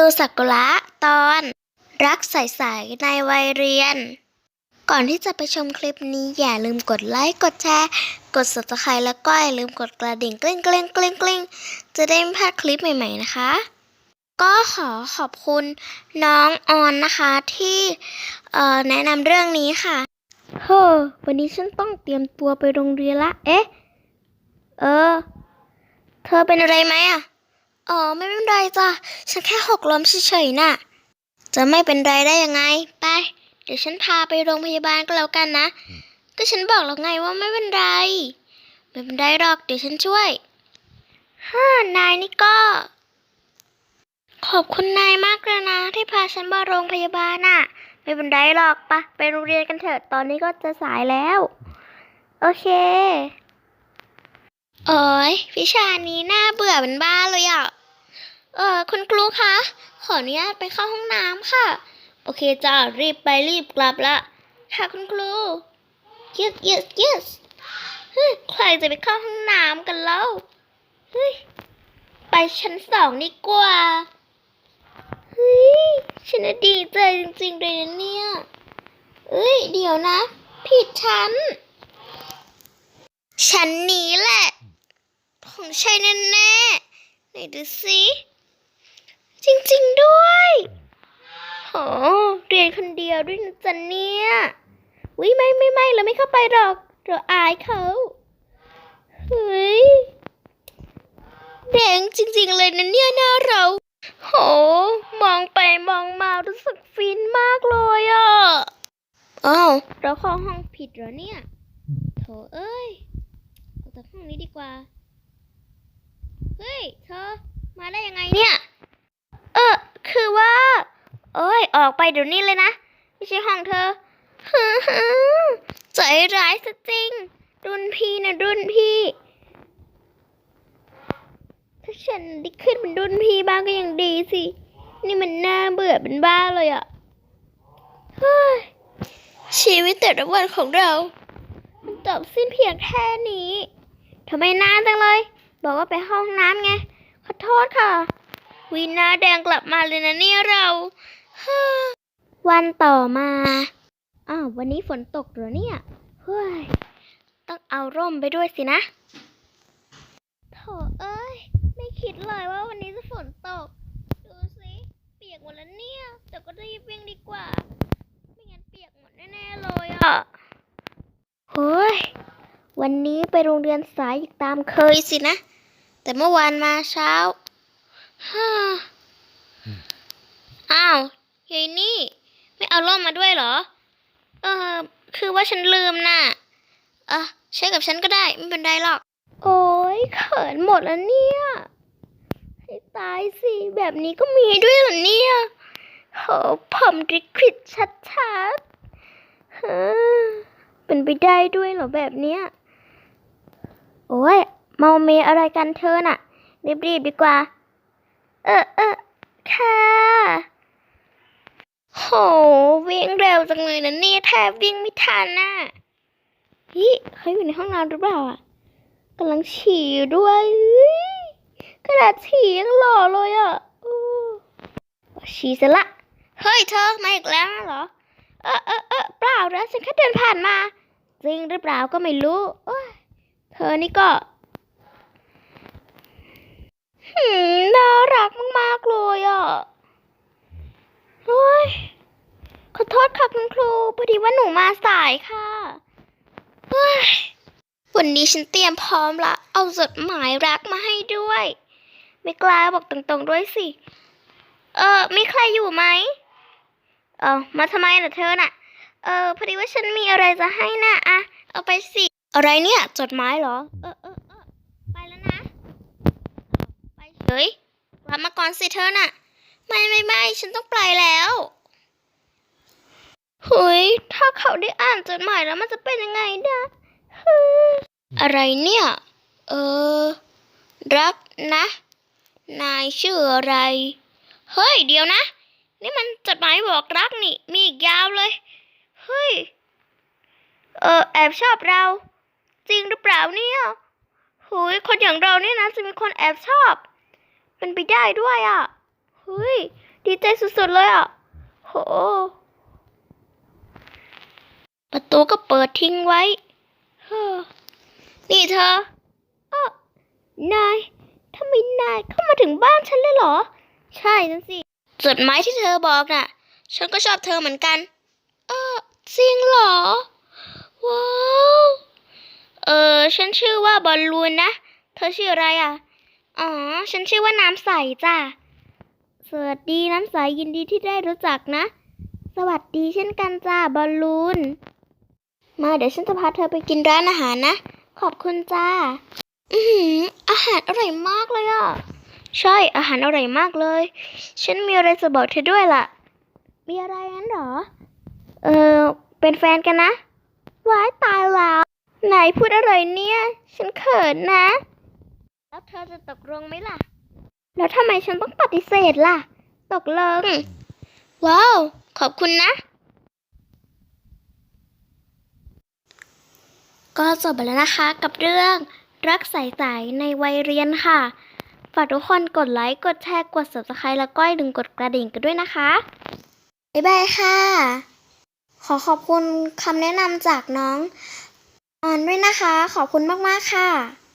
ตัวสักุระตอน รักใสๆในวัยเรียน ก่อนที่จะไปชมคลิปนี้อย่าลืมกดไลค์กดแชร์ กด subscribe แล้วก็อย่าลืมกดกระดิ่งกลิ้งกลิ้งกลิ้งกลิ้งจะได้ไม่พลาดคลิปใหม่ๆนะคะ ก็ขอขอบคุณน้องออนนะคะที่แนะนำเรื่องนี้ค่ะเฮ้อวันนี้ฉันต้องเตรียมตัวไปโรงเรียนละ เอ๊ะ เออ เธอเป็นอะไรไหมอะ อ๋อไม่เป็นไรจ้ะฉันแค่หกล้มเฉยๆน่ะ จะไม่เป็นไรได้ยังไง ไป เดี๋ยวฉันพาไปโรงพยาบาลก็แล้วกันนะ ก็ฉันบอกแล้วไงว่าไม่เป็นไร ไม่เป็นไรหรอกเดี๋ยวฉันช่วยฮ่านายนี่ก็ ขอบคุณนายมากเลยนะ ที่พาฉันมาโรงพยาบาลน่ะ ไม่เป็นไรหรอกปะไปโรงเรียนกันเถอะตอนนี้ก็จะสายแล้ว โอเคโอ้ยวิชานี้น่าเบื่อเป็นบ้าเลยอะ เออคุณครูคะ ขออนุญาตไปเข้าห้องน้ำค่ะ โอเคจ้ารีบไปรีบกลับละ ค่ะคุณครู yes yes yes เฮ้ยใครจะไปเข้าห้องน้ำกันแล้ว เฮ้ย ไปชั้นสองดีกว่า เฮ้ย ฉันดีใจจริงๆเลยนะเนี่ย เอ้ย เดี๋ยวนะ ผิดชั้น ชั้นนี้แหละ ของใช่แน่ๆไหนดูสิ จริงๆด้วยโหเรียนคนเดียวด้วยนะจ๊ะเนี่ยวิไม่ไม่ไม่เราไม่เข้าไปหรอกเราอายเขาเฮ้ยแดงจริง ๆ เลยนะเนี่ยหน้าเรา โห มองไปมองมารู้สึกฟินมากเลยอะอ้าวเราเข้าห้องผิดเหรอเนี่ยโถเอ้ยออกจากห้องนี้ดีกว่า เฮ้ย เธอ มาได้ยังไงเนี่ย คือว่า เอ้ย ออกไปเดี๋ยวนี้เลยนะ ไม่ใช่ห้องเธอฮึฮึใจร้ายซะจริง รุ่นพี่นะรุ่นพี่ ถ้าฉันได้ขึ้นเป็นรุ่นพี่บ้างก็ยังดีสิ นี่มันน่าเบื่อเป็นบ้าเลยอะเฮ้ยชีวิตแต่ละวันของเรา มันจบสิ้นเพียงแค่นี้ทำไมนานจังเลย บอกว่าไปห้องน้ำไง ขอโทษค่ะ วินหน้าแดงกลับมาเลยนะเนี่ยเราฮ่าวันต่อมา อ้าววันนี้ฝนตกเหรอเนี่ย เฮ้ย ต้องเอาร่มไปด้วยสินะโถเอ้ย ไม่คิดเลยว่าวันนี้จะฝนตก ดูสิเปียกหมดแล้วเนี่ย แต่ก็รีบวิ่งดีกว่า ไม่งั้นเปียกหมดแน่ๆเลยอะเฮ้ย วันนี้ไปโรงเรียนสายอีกตามเคยสินะ แต่เมื่อวานมาเช้า ฮ่าอ้าวยายนี่ ไม่เอาร่มมาด้วยเหรอ เออ คือว่าฉันลืมน่ะ เออใช้กับฉันก็ได้ ไม่เป็นไรหรอก โอ้ยเขินหมดแล้วเนี่ยให้ตายสิ แบบนี้ก็มีด้วยเหรอเนี่ยโหผมริควิดชัดๆเฮ้เป็นไปได้ด้วยเหรอแบบเนี้ย โอ้ยเมาเมอะไรกันเธอน่ะ รีบๆดีกว่า เออเออค่ะโห วิ่งเร็วจังเลยนะเนี่ยแทบวิ่งไม่ทันน่ะฮิเขาอยู่ในห้องน้ำหรือเปล่าอะกำลังฉี่ด้วยกระดาษฉี่ยังหล่อเลยอะฉี่เสร็จละ เฮ้ยเธอมาอีกแล้วเหรอ เออเออเออเปล่านะฉันแค่เดินผ่านมา จริงหรือเปล่าก็ไม่รู้เธอนี่ก็ หืมน่ารักมากๆเลยอะเฮ้ยขอโทษค่ะคุณครู พอดีว่าหนูมาสายค่ะเฮ้ยวันนี้ฉันเตรียมพร้อมละ เอาจดหมายรักมาให้ด้วย ไม่กล้าบอกตรงๆด้วยสิ เออมีใครอยู่ไหม เออมาทำไมล่ะเธอน่ะ เออพอดีว่าฉันมีอะไรจะให้นะอะเอาไปสิ อะไรเนี่ย จดหมายเหรอ เออเออเออไปแล้วนะ ไป เฉยกลับมาก่อนสิเธอน่ะ ไม่ไม่ไม่ฉันต้องไปแล้วเฮ้ยถ้าเขาได้อ่านจดหมายแล้วมันจะเป็นยังไงนะเฮ้ยอะไรเนี่ย เออ รักนะ นายชื่ออะไร เฮ้ย เดี๋ยวนะ นี่มันจดหมายบอกรักนี่ มีอีกยาวเลย เฮ้ย เออ แอบชอบเรา จริงหรือเปล่าเนี่ยหุยคนอย่างเราเนี่ยนะจะมีคนแอบชอบ เป็นไปได้ด้วยอะ เฮ้ย ดีใจสุดๆเลยอะ โห ประตูก็เปิดทิ้งไว้เฮ้อนี่เธอเออนายทำไมนายเข้ามาถึงบ้านฉันเลยเหรอ ใช่นั่นสิ จดหมายที่เธอบอกน่ะ ฉันก็ชอบเธอเหมือนกัน เออจริงเหรอ ว้าว เออ ฉันชื่อว่าบอลลูนนะ เธอชื่ออะไรอะ อ๋อ ฉันชื่อว่าน้ำใสจ้ะ สวัสดีน้ำใสยินดีที่ได้รู้จักนะ สวัสดีเช่นกันจ้าบอลลูน มาเดี๋ยวฉันจะพาเธอไปกินร้านอาหารนะ ขอบคุณจ้าอือหืออาหารอร่อยมากเลยอะ ใช่อาหารอร่อยมากเลย ฉันมีอะไรจะบอกเธอด้วยล่ะ มีอะไรงั้นเหรอ เออเป็นแฟนกันนะว้ายตายแล้ว ไหนพูดอะไรเนี่ย ฉันเขินนะ แล้วเธอจะตกลงไหมล่ะ แล้วทำไมฉันต้องปฏิเสธล่ะ ตกลง ว้าว ขอบคุณนะ ก็จบไปแล้วนะคะกับเรื่อง รักใสๆในวัยเรียนค่ะ ฝากทุกคนกดไลค์ กดแชร์ กด subscribe แล้วก็อย่าลืมกดกระดิ่งกันด้วยนะคะ บ๊ายบายค่ะ ขอขอบคุณคำแนะนำจากน้องออนด้วยนะคะ ขอบคุณมาก ๆ ค่ะ